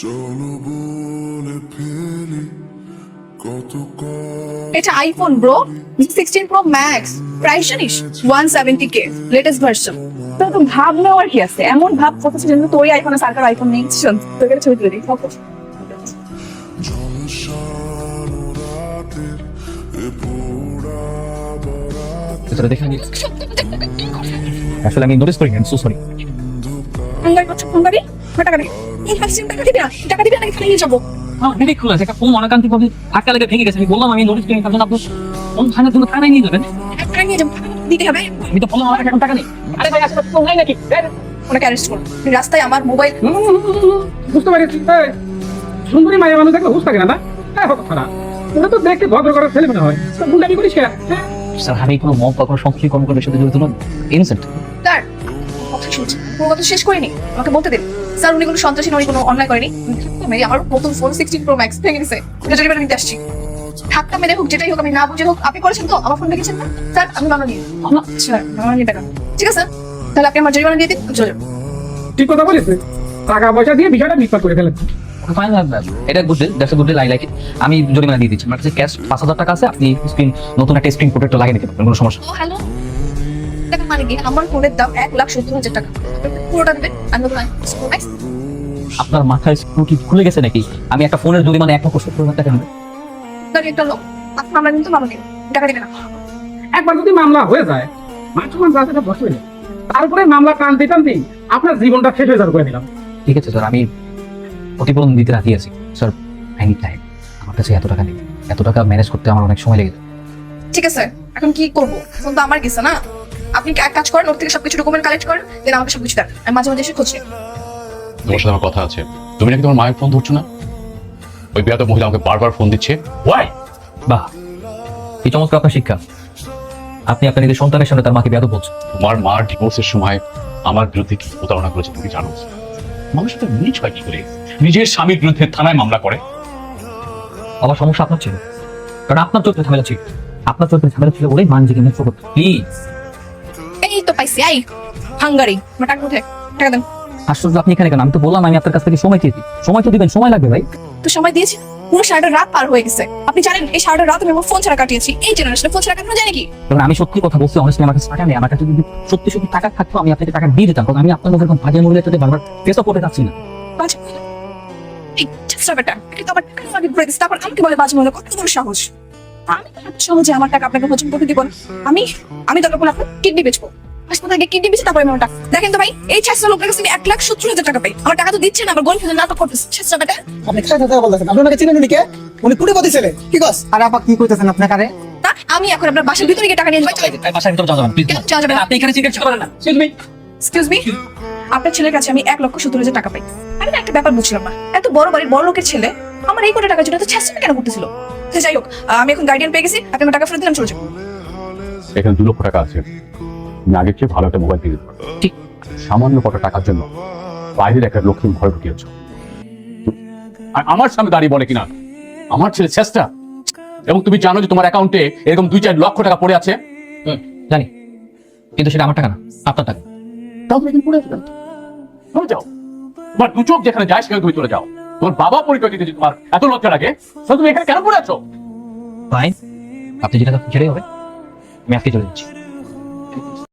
চলো বলে ফেলি কত এটা iPhone bro sixteen pro max price জানিস? One seventy K latest version তো তো ভাব নেওয়ার কি আছে? এমন ভাব করতেছে যেন তোরই আইফোনে সরকার আইফোন নেই। শোন তোকে ছবি তুলে দিই। ভেতরে দেখে নিই আসলে আমি নোটিস করিনি সো সরি ফোন করছ? ফোন করি দিবি এই টাকা দিবি না? টাকা দিবি না নাকি নিয়ে যাব? রিডিকুলাস একটা ফোন অনাকাঙ্ক্ষিত ভাবে ধাক্কা লেগে ভেঙে গেছে। আমি বললাম আমি নোটিস করিনি তার আপনি ফোন থানার জন্য থানায় নিয়ে যাবেন? এক নিয়ে যাব। দিতে হবে? আমি তো বললাম আমার কাছে টাকা নেই। আরে ভাই আসলে ফোন নাই নাকি? ওনাকে অ্যারেস্ট করো। রাস্তায় আমার মোবাইল বুঝতে পারছি। এই, সুন্দরী মায়ের মানুষ দেখলে হুশ থাকে না না? হ্যাঁ হতো না ওটা তো দেখতে ভদ্র করার ছেলে মনে হয়। গুন্ডামি করিস কেন? হ্যাঁ? স্যার আমি কোনো মব বা কোনো সংশ্লিষ্ট কর্মকাণ্ডের সাথে জড়িত নন ইনসেন্ট স্যার কথা শুনছি। পুরো কথা শেষ করিনি? আমাকে বলতে দিন স্যার উনি কোনো সন্ত্রাসী নয় কোনো অন্যায় করেনি। মেরে আমার নতুন ফোন সিক্সটিন প্রো ম্যাক্স ভেঙে গেছে। এটা জরিমানা নিতে আসছি। ধাক্কা মেরে হোক যেটাই হোক আমি না বুঝে হোক আপনি করেছেন তো? আমার ফোন দেখেছেন না? স্যার আমি মামলা নিয়ে স্যার মামলা নিয়ে টাকা ঠিক আছে তাহলে আপনি আমার জরিমানা দিয়ে দিন চলে যাব। ঠিক কথা বলিস? টাকা পয়সা দিয়ে বিষয়টা মিটপাট করে ফেলেন এটা good deal that's good I like আমি জরিমানা দিয়ে দিচ্ছি। আমার কাছে ক্যাশ পাঁচ হাজার টাকা আছে আপনি স্ক্রিন নতুন একটা স্ক্রিন প্রোটেক্টর লাগিয়ে নিতে পারবেন কোনো সমস্যা হ্যালো টাকা মানে কি? আমার ফোনের দাম এক লাখ সত্তর হাজার টাকা। পুরোটা দেবেন আমি আপনার মাথায় স্ক্রু কি খুলে গেছে নাকি? আমি একটা ফোনের জরিমানা এক লক্ষ সত্তর হাজার টাকা নেব। একটা লোক আপনি মামলা নিন তো মামলা টাকা দিবেন না। একবার যদি মামলা হয়ে যায় মানুষ বসবে না তারপরে মামলা টানতে টানতে আপনার জীবনটা শেষ হয়ে যাবে করে দিলাম ঠিক আছে স্যার আমি প্রতিফলন দিতে রাজি আছি। স্যার আই নিড টাইম আমার কাছে এত টাকা নেই। এত টাকা ম্যানেজ করতে আমার অনেক সময় লেগে যাবে ঠিক আছে এখন কি করব? ফোন তো আমার গেছে না? আপনি এক কাজ করেন ওর থেকে সবকিছু ডকুমেন্ট কালেক্ট করেন দেন আমাকে সবকিছু দেন। আমি মাঝে মাঝে এসে খোঁজ নিই তোমার সাথে আমার কথা আছে। তুমি নাকি তোমার মায়ের ফোন ধরছো না? ওই বিয়াত মহিলা আমাকে বারবার ফোন দিচ্ছে। ওয়াই বাহ। এই চমৎকার আপনার শিক্ষা। আপনি আপনার নিজের সন্তানের সামনে তার মাকে বেয়াদব বলছেন। তোমার মার ডিভোর্সের সময় আমার বিরুদ্ধে কি প্রতারণা করেছে তুমি জানো? মানুষ তো নিজ হয় কি করে? নিজের স্বামীর বিরুদ্ধে থানায় মামলা করে। আমার সমস্যা আপনার ছিল কারণ আপনার চোখে ঝামেলা ছিল। আপনার চোখে ঝামেলা ছিল বলেই মান জিকে মুক্ত করতে। প্লিজ এই তো পাইছি আই হাঙ্গারি আমার টাকা কোথায়? টাকা দেন আশ্চর্য আপনি এখানে কেন? আমি তো বললাম আমি আপনার কাছ থেকে সময় চেয়েছি। সময় তো দিবেন সময় লাগবে ভাই। তো সময় দিয়েছি পুরো সারাটা রাত পার হয়ে গেছে। আপনি জানেন এই সারাটা রাত আমি আমার ফোন ছাড়া কাটিয়েছি। এই জেনারেশনে ফোন ছাড়া কাটানো কারণ আমি সত্যি কথা বলছি অনেস্টলি আমার কাছে টাকা নেই। আমার কাছে যদি সত্যি সত্যি টাকা থাকতো আমি আপনাকে টাকা দিয়ে দিতাম। কারণ আমি আপনার মধ্যে এরকম বাজে মহিলার সাথে বারবার ফেসও করতে চাচ্ছি না। আমি এত সহজে আমার টাকা আপনাকে হজম করতে দিব না। আমি আমি দরকার আপনার কিডনি বেচবো। হাসপাতালে গিয়ে কিডনি বেচে তারপরে আমার টাকা দেখেন তো ভাই এই চেষ্টা লোকের কাছে আমি এক লাখ সত্তর হাজার টাকা পাই। আমার টাকা তো দিচ্ছে না আমার গরিব হাজার নাটক করতেছে। চেষ্টা বেটা আপনি কথা বলতেছেন। আপনি চিনেন উনি কে? উনি কুড়িপতি ছেলে। কি কস? আর আপা কি কইতেছেন আপনার কারে? আমি এখন আপনার বাসার ভিতরে গিয়ে টাকা নিয়ে যাব বাসার ভিতরে যাওয়া যাবে প্লিজ যাওয়া যাবে আপনি এখানে সিগারেট করেন না। এক্সকিউজ মি আপনার ছেলের কাছে আমি এক লক্ষ সত্তর হাজার টাকা পাই। আমি না একটা ব্যাপার বুঝলাম না। এত বড় বাড়ির বড় লোকের ছেলে আমার এই কোটি টাকার জন্য তো কেন করতেছিল? যাই হোক আমি এখন গার্ডিয়ান পেয়ে গেছি আপনি আমার টাকা ফেরত দিলাম চলে যাব। এখানে দু লক্ষ টাকা আছে। আগের চেয়ে ভালো একটা মোবাইল কিনে ঠিক। সামান্য কত টাকার জন্য বাইরের একটা লক্ষ্মী ঘরে ঢুকিয়েছ। আর আমার সামনে দাঁড়িয়ে বলে কিনা আমার ছেলে চেষ্টা এবং তুমি জানো যে তোমার অ্যাকাউন্টে এরকম দুই চার লক্ষ টাকা পড়ে আছে? জানি। কিন্তু সেটা আমার টাকা না আপনার টাকা। তাও তুমি পড়ে আছো? চলে যাও। তোমার দু চোখ যেখানে যায় সেখানে তুমি চলে যাও। তোমার বাবা পরিচয় দিতে তোমার এত লজ্জা লাগে তুমি এখানে কেন পড়ে আছো? ফাইন আপনি যেটা সেটাই হবে আমি আজকে চলে যাচ্ছি।